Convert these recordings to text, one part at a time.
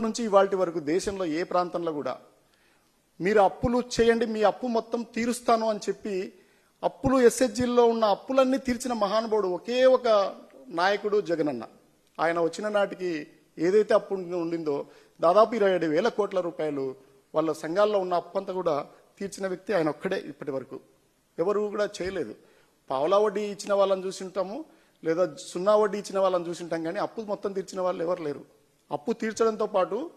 నుంచి ఇవాళ వరకు దేశంలో ఏ ప్రాంతంలో కూడా మీరు అప్పులు చేయండి మీ అప్పు మొత్తం తీరుస్తాను అని చెప్పి అప్పులు ఎస్హెచ్జిల్లో ఉన్న అప్పులన్నీ తీర్చిన మహానుభావుడు ఒకే ఒక నాయకుడు జగనన్న. ఆయన వచ్చిన నాటికి ఏదైతే అప్పు ఉండిందో దాదాపు ఇరవై ఏడు వేల కోట్ల రూపాయలు వాళ్ళ సంఘాల్లో ఉన్న అప్పంతా కూడా తీర్చిన వ్యక్తి ఆయన ఒక్కడే ఇప్పటి వరకు. ఎవరు కూడా చేయలేదు. పావలా వడ్డీ ఇచ్చిన వాళ్ళని చూసింటాము లేదా సున్నా వడ్డీ ఇచ్చిన వాళ్ళని చూసింటాం కానీ అప్పు మొత్తం తీర్చిన వాళ్ళు ఎవరు లేరు. అప్పు తీర్చడంతో పాటు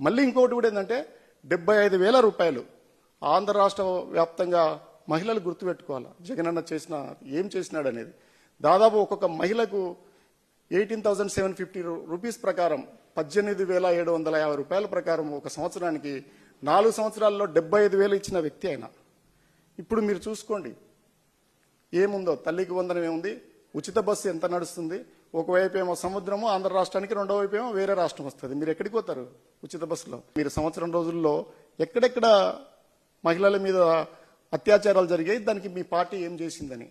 మళ్ళీ ఇంకొకటి కూడా ఏంటంటే డెబ్బై ఐదు వేల రూపాయలు ఆంధ్ర రాష్ట్ర వ్యాప్తంగా మహిళలు గుర్తుపెట్టుకోవాలి? జగనన్న చేసిన ఏం చేసినాడు అనేది. దాదాపు ఒక్కొక్క మహిళకు eighteen thousand seven fifty rupees ప్రకారం పద్దెనిమిది వేల ఏడు వందల యాభై రూపాయల ప్రకారం ఒక సంవత్సరానికి నాలుగు సంవత్సరాల్లో డెబ్బై ఐదు వేలు ఇచ్చిన వ్యక్తి ఆయన. ఇప్పుడు మీరు చూసుకోండి. ఏముందో? తల్లికి వందనం ఏముంది? ఉచిత బస్సు ఎంత నడుస్తుంది? ఒకవైపు ఏమో సముద్రము ఆంధ్ర రాష్ట్రానికి రెండో వైపు ఏమో వేరే రాష్ట్రం వస్తుంది. మీరు ఎక్కడికి పోతారు? ఉచిత బస్సులో. మీరు సంవత్సరం రోజుల్లో ఎక్కడెక్కడ మహిళల మీద అత్యాచారాలు జరిగాయి దానికి మీ పార్టీ ఏం చేసిందని?